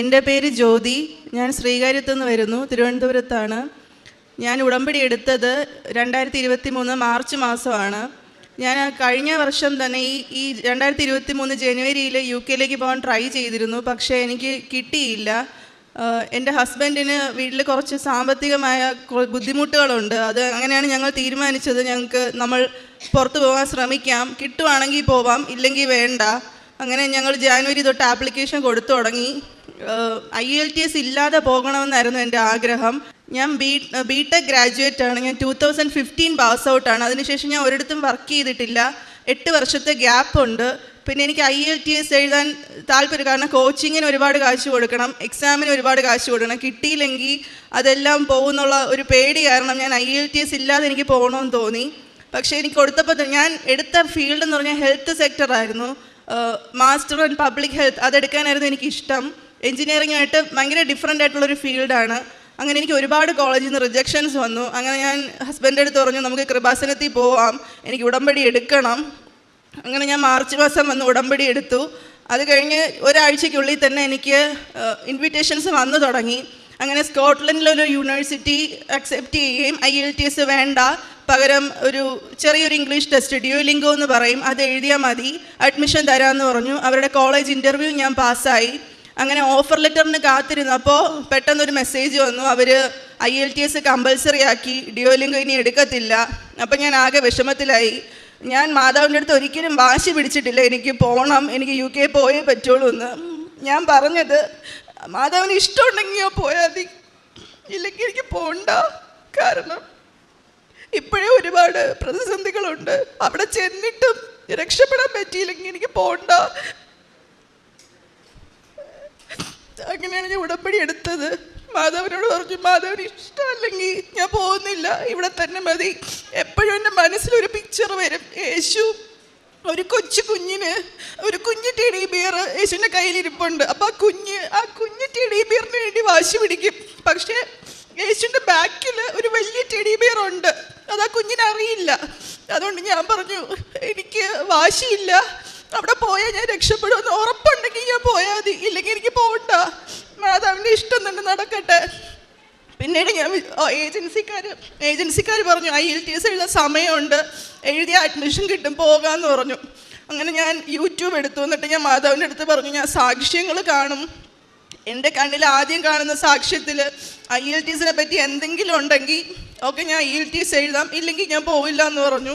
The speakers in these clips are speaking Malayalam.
എന്റെ പേര് ജ്യോതി. ഞാൻ ശ്രീകാര്യത്തു നിന്ന് വരുന്നു. തിരുവനന്തപുരത്താണ്. ഞാൻ ഉടമ്പടി എടുത്തത് രണ്ടായിരത്തി ഇരുപത്തി മൂന്ന് മാർച്ച് മാസമാണ്. ഞാൻ കഴിഞ്ഞ വർഷം തന്നെ ഈ ഈ രണ്ടായിരത്തി ഇരുപത്തി മൂന്ന് ജനുവരിയിൽ യു കെയിലേക്ക് പോകാൻ ട്രൈ ചെയ്തിരുന്നു. പക്ഷേ എനിക്ക് കിട്ടിയില്ല. എന്റെ ഹസ്ബൻഡിന് വീട്ടിൽ കുറച്ച് സാമ്പത്തികമായ ബുദ്ധിമുട്ടുകളുണ്ട്. അത് അങ്ങനെയാണ് ഞങ്ങൾ തീരുമാനിച്ചത്. ഞങ്ങൾക്ക് നമ്മൾ പുറത്ത് പോകാൻ ശ്രമിക്കാം. കിട്ടുവാണെങ്കിൽ പോവാം. ഇല്ലെങ്കിൽ വേണ്ട. അങ്ങനെ ഞങ്ങൾ ജാനുവരി തൊട്ട് ആപ്ലിക്കേഷൻ കൊടുത്തു തുടങ്ങി. ഐ എൽ ടി എസ് ഇല്ലാതെ പോകണമെന്നായിരുന്നു എന്റെ ആഗ്രഹം. ഞാൻ ബി ബി ടെക് ഗ്രാജുവേറ്റ് ആണ്. ഞാൻ ടൂ തൗസൻഡ് ഫിഫ്റ്റീൻ പാസ് ഔട്ടാണ് അതിനുശേഷം ഞാൻ ഒരിടത്തും വർക്ക് ചെയ്തിട്ടില്ല. എട്ട് വർഷത്തെ ഗ്യാപ്പ് ഉണ്ട്. പിന്നെ എനിക്ക് ഐ എൽ ടി എസ് എഴുതാൻ താല്പര്യം കാരണം കോച്ചിങ്ങിന് ഒരുപാട് കാശ് കൊടുക്കണം എക്സാമിന് ഒരുപാട് കാശ് കൊടുക്കണം. കിട്ടിയില്ലെങ്കിൽ അതെല്ലാം പോകുന്നുള്ള ഒരു പേടി കാരണം ഞാൻ ഐ എൽ ടി എസ് ഇല്ലാതെ എനിക്ക് പോകണമെന്ന് തോന്നി. പക്ഷേ എനിക്ക് കൊടുത്തപ്പോൾ ഞാൻ എടുത്ത ഫീൽഡ് എന്ന് പറഞ്ഞാൽ ഹെൽത്ത് സെക്ടറായിരുന്നു മാസ്റ്റർ ഇൻ പബ്ലിക് ഹെൽത്ത് അതെടുക്കാനായിരുന്നു എനിക്ക് ഇഷ്ടം എഞ്ചിനീയറിംഗ് ആയിട്ട് ഭയങ്കര ഡിഫറെന്റ് ആയിട്ടുള്ളൊരു ഫീൽഡാണ് അങ്ങനെ എനിക്ക് ഒരുപാട് കോളേജിൽ നിന്ന് റിജക്ഷൻസ് വന്നു. അങ്ങനെ ഞാൻ ഹസ്ബൻഡ് അടുത്ത് പറഞ്ഞു നമുക്ക് കൃപാസനത്തിൽ പോവാം. എനിക്ക് ഉടമ്പടി എടുക്കണം. അങ്ങനെ ഞാൻ മാർച്ച് മാസം വന്ന് ഉടമ്പടി എടുത്തു. അത് കഴിഞ്ഞ് ഒരാഴ്ചയ്ക്കുള്ളിൽ തന്നെ എനിക്ക് ഇൻവിറ്റേഷൻസ് വന്നു തുടങ്ങി. അങ്ങനെ സ്കോട്ട്ലൻഡിലൊരു യൂണിവേഴ്സിറ്റി അക്സെപ്റ്റ് ചെയ്യുകയും ഐ എൽ ടി എസ് വേണ്ട. പകരം ഒരു ചെറിയൊരു ഇംഗ്ലീഷ് ടെസ്റ്റ് ഡ്യൂലിംഗോ എന്ന് പറയും. അത് എഴുതിയാൽ മതി. അഡ്മിഷൻ തരാമെന്ന് പറഞ്ഞു. അവരുടെ കോളേജ് ഇന്റർവ്യൂ ഞാൻ പാസ്സായി അങ്ങനെ ഓഫർ ലെറ്ററിന് കാത്തിരുന്നു. അപ്പോൾ പെട്ടെന്നൊരു മെസ്സേജ് വന്നു. അവർ I L T S compulsory ആക്കി. ഡിയോലിംഗ് ഇനി എടുക്കത്തില്ല. അപ്പം ഞാൻ ആകെ വിഷമത്തിലായി. ഞാൻ മാതാവിന്റെ അടുത്ത് ഒരിക്കലും വാശി പിടിച്ചിട്ടില്ല. എനിക്ക് പോകണം എനിക്ക് യു കെ പോയേ പറ്റുള്ളൂ എന്ന്. ഞാൻ പറഞ്ഞത് മാതാവിന് ഇഷ്ടമുണ്ടെങ്കിൽ പോയാൽ മതി. ഇല്ലെങ്കിൽ എനിക്ക് പോകണ്ട കാരണം ഇപ്പോഴേ ഒരുപാട് പ്രതിസന്ധികളുണ്ട്. അവിടെ ചെന്നിട്ടും രക്ഷപ്പെടാൻ പറ്റിയില്ലെങ്കിൽ എനിക്ക് പോകണ്ട അങ്ങനെയാണ് ഞാൻ ഉടമ്പടി എടുത്തത്. മാധവനോട് പറഞ്ഞു മാധവന് ഇഷ്ടമല്ലെങ്കിൽ ഞാൻ പോകുന്നില്ല. ഇവിടെ തന്നെ മതി. എപ്പോഴും എന്റെ മനസ്സിലൊരു പിക്ചർ വരും. യേശു ഒരു കൊച്ചു കുഞ്ഞിന് ഒരു കുഞ്ഞു ടെഡി ബിയർ യേശുവിന്റെ കയ്യിലിരിപ്പുണ്ട്. അപ്പം ആ കുഞ്ഞ് ആ കുഞ്ഞു ടെഡി ബിയറിന് വേണ്ടി വാശി പിടിക്കും. പക്ഷേ യേശുവിന്റെ ബാക്കിൽ ഒരു വലിയ ടെഡി ബിയർ ഉണ്ട്. അത് ആ കുഞ്ഞിന് അറിയില്ല അതുകൊണ്ട് ഞാൻ പറഞ്ഞു എനിക്ക് വാശിയില്ല. അവിടെ പോയാൽ ഞാൻ രക്ഷപ്പെടുമെന്ന് ഉറപ്പുണ്ടെങ്കിൽ ഞാൻ പോയാൽ മതി. ഇല്ലെങ്കിൽ എനിക്ക് പോകണ്ട മാതാവിന്റെ ഇഷ്ടം തന്നെ നടക്കട്ടെ. പിന്നീട് ഞാൻ ഏജൻസിക്കാർ ഏജൻസിക്കാർ പറഞ്ഞു ഐ എൽ ടി എസ് എഴുതാൻ സമയമുണ്ട്. എഴുതിയ അഡ്മിഷൻ കിട്ടും പോകാമെന്ന് പറഞ്ഞു. അങ്ങനെ ഞാൻ യൂട്യൂബ് എടുത്തു. എന്നിട്ട് ഞാൻ മാതാവിന്റെ അടുത്ത് പറഞ്ഞു ഞാൻ സാക്ഷ്യങ്ങൾ കാണും. എന്റെ കണ്ണിൽ ആദ്യം കാണുന്ന സാക്ഷ്യത്തിൽ ഐ എൽ ടി എസിനെ പറ്റി എന്തെങ്കിലും ഉണ്ടെങ്കിൽ ഓക്കെ ഞാൻ ഐ എൽ ടി എഴുതാം. ഇല്ലെങ്കിൽ ഞാൻ പോവില്ല എന്ന് പറഞ്ഞു.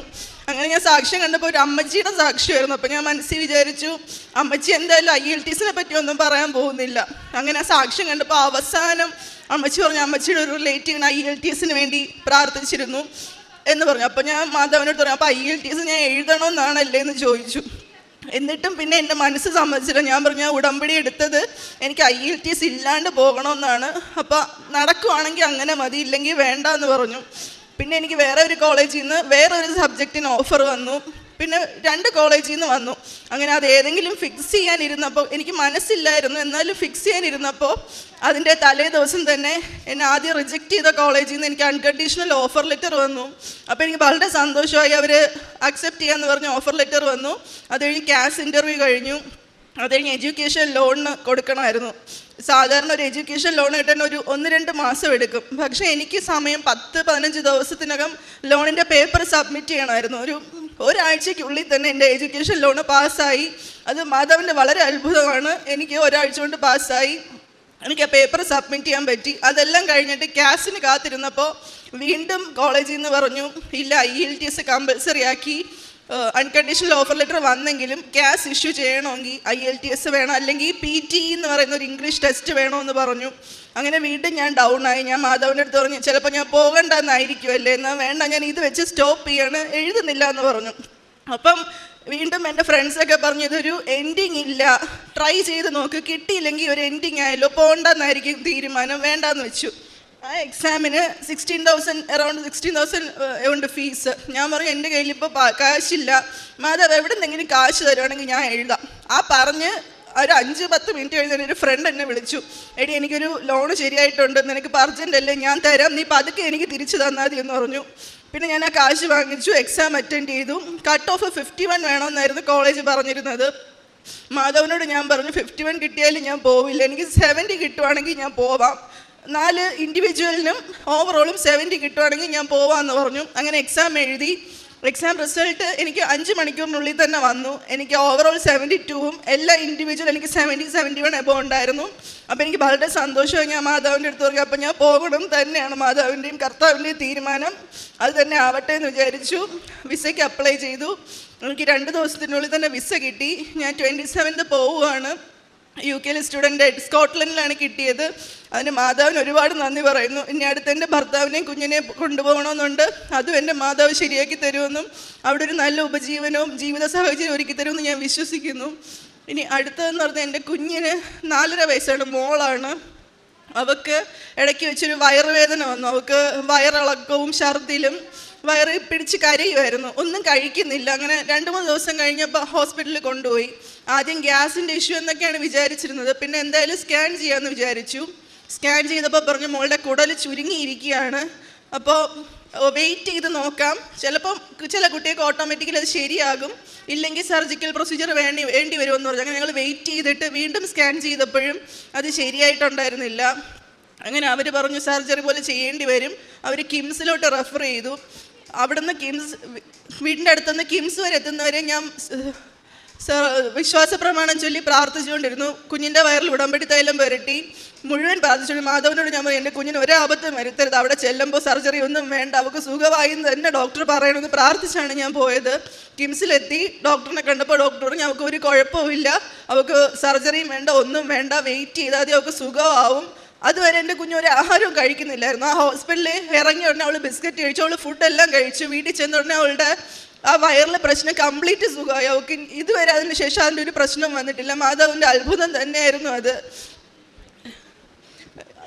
അങ്ങനെ ഞാൻ സാക്ഷ്യം കണ്ടപ്പോൾ ഒരു അമ്മച്ചിയുടെ സാക്ഷ്യമായിരുന്നു. അപ്പോൾ ഞാൻ മനസ്സിൽ വിചാരിച്ചു അമ്മച്ചി എന്തായാലും ഐ എൽ ടി പറ്റി ഒന്നും പറയാൻ പോകുന്നില്ല. അങ്ങനെ ആ സാക്ഷ്യം കണ്ടപ്പോൾ അവസാനം അമ്മച്ചി പറഞ്ഞു അമ്മച്ചിയുടെ ഒരു റിലേറ്റീവിന് ഐ എൽ ടി എസിന് വേണ്ടി പ്രാർത്ഥിച്ചിരുന്നു എന്ന് പറഞ്ഞു. അപ്പോൾ ഞാൻ മാധവനോട് പറഞ്ഞു അപ്പോൾ ഐ എൽ ടി എസ് ഞാൻ എഴുതണമെന്നാണല്ലേ എന്ന് ചോദിച്ചു. എന്നിട്ടും പിന്നെ എന്റെ മനസ്സ് സമ്മതിച്ചില്ല. ഞാൻ പറഞ്ഞു ഉടമ്പടി എടുത്തത് എനിക്ക് ഐ എൽ ടി എസ് ഇല്ലാണ്ട് പോകണമെന്നാണ്. അപ്പോൾ നടക്കുവാണെങ്കിൽ അങ്ങനെ മതി ഇല്ലെങ്കിൽ വേണ്ട എന്ന് പറഞ്ഞു. പിന്നെ എനിക്ക് വേറെ ഒരു കോളേജിൽ നിന്ന് വേറെ ഒരു സബ്ജക്റ്റിന് ഓഫർ വന്നു. പിന്നെ രണ്ട് കോളേജിൽ നിന്ന് വന്നു. അങ്ങനെ അത് ഏതെങ്കിലും ഫിക്സ് ചെയ്യാനിരുന്നപ്പോൾ എനിക്ക് മനസ്സില്ലായിരുന്നു. എന്നാലും ഫിക്സ് ചെയ്യാനിരുന്നപ്പോൾ അതിന്റെ തലേ ദിവസം തന്നെ എന്നെ ആദ്യം റിജക്റ്റ് ചെയ്ത കോളേജിൽ നിന്ന് എനിക്ക് അൺകണ്ടീഷണൽ ഓഫർ ലെറ്റർ വന്നു. അപ്പോൾ എനിക്ക് വളരെ സന്തോഷമായി അവർ അക്സെപ്റ്റ് ചെയ്യാമെന്ന് പറഞ്ഞ് ഓഫർ ലെറ്റർ വന്നു. അത് കഴിഞ്ഞ് ക്യാഷ് ഇന്റർവ്യൂ കഴിഞ്ഞു. അത് കഴിഞ്ഞ് എഡ്യൂക്കേഷൻ ലോണിന് കൊടുക്കണമായിരുന്നു. സാധാരണ ഒരു എഡ്യൂക്കേഷൻ ലോൺ കിട്ടാൻ ഒരു ഒന്ന് രണ്ട് മാസം എടുക്കും. പക്ഷേ എനിക്ക് സമയം പത്ത് പതിനഞ്ച് ദിവസത്തിനകം ലോണിന്റെ പേപ്പർ സബ്മിറ്റ് ചെയ്യണമായിരുന്നു. ഒരു ഒരാഴ്ചയ്ക്കുള്ളിൽ തന്നെ എന്റെ എഡ്യൂക്കേഷൻ ലോണ് പാസ്സായി. അത് മാധവന്റെ വളരെ അത്ഭുതമാണ്. എനിക്ക് ഒരാഴ്ച കൊണ്ട് പാസ്സായി. എനിക്ക് ആ പേപ്പർ സബ്മിറ്റ് ചെയ്യാൻ പറ്റി. അതെല്ലാം കഴിഞ്ഞിട്ട് ക്യാഷിന് കാത്തിരുന്നപ്പോൾ വീണ്ടും കോളേജിൽ നിന്ന് പറഞ്ഞു ഇല്ല I L T S compulsory ആക്കി. അൺകണ്ടീഷണൽ ഓഫർ ലെറ്റർ വന്നെങ്കിലും ക്യാഷ് ഇഷ്യൂ ചെയ്യണമെങ്കിൽ ഐ എൽ ടി എസ് വേണം അല്ലെങ്കിൽ പി ടി എന്ന് പറയുന്ന ഒരു ഇംഗ്ലീഷ് ടെസ്റ്റ് വേണമെന്ന് പറഞ്ഞു. അങ്ങനെ വീണ്ടും ഞാൻ ഡൗൺ ആയി. ഞാൻ മാധവന്റെ അടുത്ത് പറഞ്ഞു ചിലപ്പോൾ ഞാൻ പോകണ്ടെന്നായിരിക്കുമല്ലേ? എന്നാൽ വേണ്ട ഞാൻ ഇത് വെച്ച് സ്റ്റോപ്പ് ചെയ്യാണ് എഴുതുന്നില്ല എന്ന് പറഞ്ഞു. അപ്പം വീണ്ടും എന്റെ ഫ്രണ്ട്സൊക്കെ പറഞ്ഞു ഇതൊരു എൻഡിങ് ഇല്ല. ട്രൈ ചെയ്ത് നോക്ക്. കിട്ടിയില്ലെങ്കിൽ ഒരു എൻഡിങ് ആയല്ലോ. പോകണ്ടെന്നായിരിക്കും തീരുമാനം. വേണ്ടെന്ന് വെച്ചു. ആ എക്സാമിന് sixteen thousand around sixteen thousand ഉണ്ട് ഫീസ് ഞാൻ പറയും എന്റെ കയ്യിൽ ഇപ്പോൾ കാശില്ല. മാധവ് എവിടെ നിന്നെങ്കിലും കാശ് തരുവാണെങ്കിൽ ഞാൻ എഴുതാം. ആ പറഞ്ഞ് ഒരു അഞ്ച് പത്ത് മിനിറ്റ് കഴിഞ്ഞ് ഒരു ഫ്രണ്ട് എന്നെ വിളിച്ചു. എടി എനിക്കൊരു ലോൺ ശരിയായിട്ടുണ്ട്. നിനക്ക് അർജന്റ് അല്ലേ? ഞാൻ തരാം. നീ പതുക്കെ എനിക്ക് തിരിച്ചു തന്നാൽ മതി എന്ന് പറഞ്ഞു. പിന്നെ ഞാൻ ആ കാശ് വാങ്ങിച്ചു എക്സാം അറ്റൻഡ് ചെയ്തു. കട്ട് ഓഫ് ഫിഫ്റ്റി വൺ വേണമെന്നായിരുന്നു കോളേജ് പറഞ്ഞിരുന്നത്. മാധവനോട് ഞാൻ പറഞ്ഞു ഫിഫ്റ്റി വൺ കിട്ടിയാലും ഞാൻ പോവില്ല. എനിക്ക് സെവന്റി കിട്ടുവാണെങ്കിൽ ഞാൻ പോവാം. നാല് ഇൻഡിവിജ്വലിനും ഓവറോളും സെവന്റി കിട്ടുവാണെങ്കിൽ ഞാൻ പോവാമെന്ന് പറഞ്ഞു. അങ്ങനെ എക്സാം എഴുതി. എക്സാം റിസൾട്ട് എനിക്ക് അഞ്ച് മണിക്കൂറിനുള്ളിൽ തന്നെ വന്നു. എനിക്ക് ഓവറോൾ സെവന്റി ടൂവും എല്ലാ ഇൻഡിവിജ്വൽ എനിക്ക് സെവന്റി സെവന്റി വൺ എബോ ഉണ്ടായിരുന്നു. അപ്പോൾ എനിക്ക് വളരെ സന്തോഷമായി ഞാൻ മാതാവിന്റെ അടുത്ത് പറഞ്ഞു അപ്പോൾ ഞാൻ പോകണം തന്നെയാണ് മാതാവിന്റെയും കർത്താവിന്റെയും തീരുമാനം. അത് തന്നെ ആവട്ടെ എന്ന് വിചാരിച്ചു. വിസയ്ക്ക് അപ്ലൈ ചെയ്തു. എനിക്ക് രണ്ട് ദിവസത്തിനുള്ളിൽ തന്നെ വിസ കിട്ടി. ഞാൻ ട്വന്റി സെവൻത്ത് പോവുകയാണ്. യു കെയിലെ സ്റ്റുഡന്റ് സ്കോട്ട്ലൻഡിലാണ് കിട്ടിയത്. അതിന് മാതാവിന് ഒരുപാട് നന്ദി പറയുന്നു. ഇനി അടുത്ത് എന്റെ ഭർത്താവിനെയും കുഞ്ഞിനെയും കൊണ്ടുപോകണമെന്നുണ്ട്. അതും എന്റെ മാതാവ് ശരിയാക്കി തരുമെന്നും അവിടെ ഒരു നല്ല ഉപജീവനവും ജീവിത സാഹചര്യം ഒരുക്കി തരുമെന്ന് ഞാൻ വിശ്വസിക്കുന്നു. ഇനി അടുത്തതെന്ന് പറഞ്ഞാൽ എന്റെ കുഞ്ഞിന് നാലര വയസ്സാണ് മോളാണ്. അവൾക്ക് ഇടയ്ക്ക് വെച്ചൊരു വയറുവേദന വന്നു. അവൾക്ക് വയറിളക്കവും ഛർദിലും വയറ് പിടിച്ച് കരയുമായിരുന്നു ഒന്നും കഴിക്കുന്നില്ല. അങ്ങനെ രണ്ട് മൂന്ന് ദിവസം കഴിഞ്ഞപ്പോൾ ഹോസ്പിറ്റലിൽ കൊണ്ടുപോയി. ആദ്യം ഗ്യാസിന്റെ ഇഷ്യൂ എന്നൊക്കെയാണ് വിചാരിച്ചിരുന്നത്. പിന്നെ എന്തായാലും സ്കാൻ ചെയ്യാമെന്ന് വിചാരിച്ചു. സ്കാൻ ചെയ്തപ്പോൾ പറഞ്ഞു മോളുടെ കുടൽ ചുരുങ്ങിയിരിക്കുകയാണ്. അപ്പോൾ വെയിറ്റ് ചെയ്ത് നോക്കാം. ചിലപ്പം ചില കുട്ടികൾക്ക് ഓട്ടോമാറ്റിക്കലി അത് ശരിയാകും. ഇല്ലെങ്കിൽ സർജിക്കൽ പ്രൊസീജിയർ വേണ്ടി വേണ്ടി വരുമെന്ന് പറഞ്ഞു. അങ്ങനെ ഞങ്ങൾ വെയിറ്റ് ചെയ്തിട്ട് വീണ്ടും സ്കാൻ ചെയ്തപ്പോഴും അത് ശരിയായിട്ടുണ്ടായിരുന്നില്ല. അങ്ങനെ അവർ പറഞ്ഞു സർജറി പോലെ ചെയ്യേണ്ടി വരും. അവർ കിംസിലോട്ട് റെഫർ ചെയ്തു. അവിടുന്ന് കിംസ് വീടിന്റെ അടുത്തുനിന്ന് കിംസ് വരെ എത്തുന്നവരെ ഞാൻ വിശ്വാസ പ്രമാണം ചൊല്ലി പ്രാർത്ഥിച്ചുകൊണ്ടിരുന്നു. കുഞ്ഞിന്റെ വയറിൽ ഉടമ്പടി തൈലം പുരട്ടി. മുഴുവൻ പ്രാർത്ഥിച്ചു മാധവനോട് ഞാൻ പറഞ്ഞു എന്റെ കുഞ്ഞിന് ഒരാപത്തും വരുത്തരുത്. അവിടെ ചെല്ലുമ്പോൾ സർജറി ഒന്നും വേണ്ട. അവൾക്ക് സുഖമായി തന്നെ ഡോക്ടർ പറയണമെന്ന് പ്രാർത്ഥിച്ചാണ് ഞാൻ പോയത്. കിംസിലെത്തി. ഡോക്ടറിനെ കണ്ടപ്പോൾ ഡോക്ടർ പറഞ്ഞു അവൾക്ക് ഒരു കുഴപ്പമില്ല അവൾക്ക് സർജറിയും വേണ്ട ഒന്നും വേണ്ട. വെയിറ്റ് ചെയ്താൽ അവൾക്ക് സുഖമാവും. അതുവരെ എന്റെ കുഞ്ഞ് ഒരു ആഹാരവും കഴിക്കുന്നില്ലായിരുന്നു. ആ ഹോസ്പിറ്റലിൽ ഇറങ്ങിയ ഉടനെ അവൾ ബിസ്ക്കറ്റ് കഴിച്ചു. അവൾ ഫുഡെല്ലാം കഴിച്ചു. വീട്ടിൽ ചെന്ന ഉടനെ അവളുടെ ആ വയറിലെ പ്രശ്നം കംപ്ലീറ്റ് സുഖമായി. അവൾക്ക് ഇതുവരെ അതിന് ശേഷം അതിന്റെ ഒരു പ്രശ്നം വന്നിട്ടില്ല. മാതാവിന്റെ അത്ഭുതം തന്നെയായിരുന്നു അത്.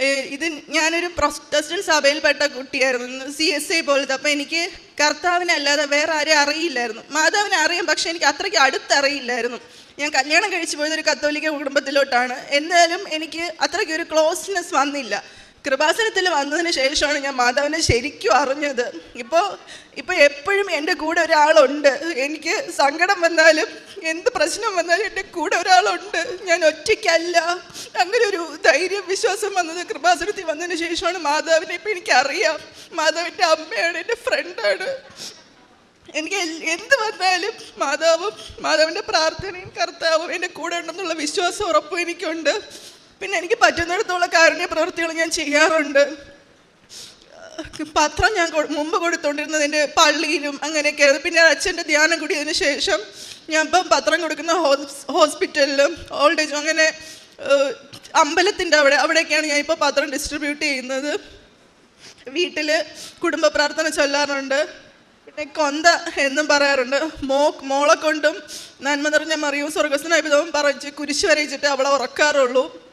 ഇത് ഞാനൊരു പ്രൊസ്റ്റസ്റ്റൻ സഭയിൽപ്പെട്ട കുട്ടിയായിരുന്നു. സി എസ് ഐ പോലത്തെ. അപ്പം എനിക്ക് കർത്താവിനെ അല്ലാതെ വേറെ ആരെയും അറിയില്ലായിരുന്നു. മാതാവിനെ അറിയാം പക്ഷേ എനിക്ക് അത്രയ്ക്ക് അടുത്തറിയില്ലായിരുന്നു. ഞാൻ കല്യാണം കഴിച്ചു പോയത് ഒരു കത്തോലിക്ക കുടുംബത്തിലോട്ടാണ്. എന്നാലും എനിക്ക് അത്രയ്ക്ക് ഒരു ക്ലോസ്നെസ് വന്നില്ല. കൃപാസനത്തിൽ വന്നതിന് ശേഷമാണ് ഞാൻ മാധവനെ ശരിക്കും അറിഞ്ഞത്. ഇപ്പോൾ ഇപ്പോൾ എപ്പോഴും എന്റെ കൂടെ ഒരാളുണ്ട്. എനിക്ക് സങ്കടം വന്നാലും എന്ത് പ്രശ്നം വന്നാലും എന്റെ കൂടെ ഒരാളുണ്ട്. ഞാൻ ഒറ്റയ്ക്കല്ല. അങ്ങനെ ഒരു ധൈര്യം വിശ്വാസം വന്നത് കൃപാസനത്തിൽ വന്നതിന് ശേഷമാണ് മാതാവിനെ ഇപ്പം എനിക്കറിയാം. മാതാവിന്റെ അമ്മയാണ് എന്റെ ഫ്രണ്ടാണ് എനിക്ക് എന്ത് വന്നാലും മാതാവും മാതാവിന്റെ പ്രാർത്ഥനയും കർത്താവും എന്റെ കൂടെ ഉണ്ടെന്നുള്ള വിശ്വാസം ഉറപ്പും എനിക്കുണ്ട്. പിന്നെ എനിക്ക് പറ്റുന്നിടത്തോളം കാരുണ്യ പ്രവൃത്തികൾ ഞാൻ ചെയ്യാറുണ്ട്. പത്രം ഞാൻ മുമ്പ് കൊടുത്തോണ്ടിരുന്നത് എന്റെ പള്ളിയിലും അങ്ങനെയൊക്കെയായിരുന്നു പിന്നെ അച്ഛന്റെ ധ്യാനം കൂടിയതിന് ശേഷം ഞാൻ ഇപ്പം പത്രം കൊടുക്കുന്ന ഹോസ്പിറ്റലിലും ഓൾഡ് ഏജ് അങ്ങനെ അമ്പലത്തിന്റെ അവിടെ അവിടെയൊക്കെയാണ് ഞാൻ ഇപ്പോൾ പത്രം ഡിസ്ട്രിബ്യൂട്ട് ചെയ്യുന്നത്. വീട്ടിൽ കുടുംബ പ്രാർത്ഥന ചൊല്ലാറുണ്ട്. കൊന്ത എന്നും പറയാറുണ്ട്. മോ മോളെ കൊണ്ടും നന്മ നിറഞ്ഞ മറിയും സ്വർഗസ്വനായ പറഞ്ഞ് കുരിശ് വരയിച്ചിട്ട് അവളെ ഉറക്കാറുള്ളൂ.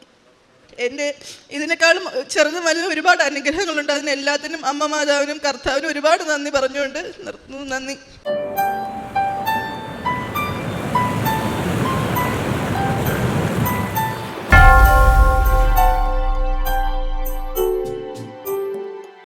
എന്റെ ഇതിനേക്കാളും ചെറുതും വലുതും ഒരുപാട് അനുഗ്രഹങ്ങളുണ്ട്. അതിനെല്ലാത്തിനും അമ്മ മാതാവിനും കർത്താവിനും ഒരുപാട് നന്ദി പറഞ്ഞുകൊണ്ട് നിർത്തുന്നു. നന്ദി.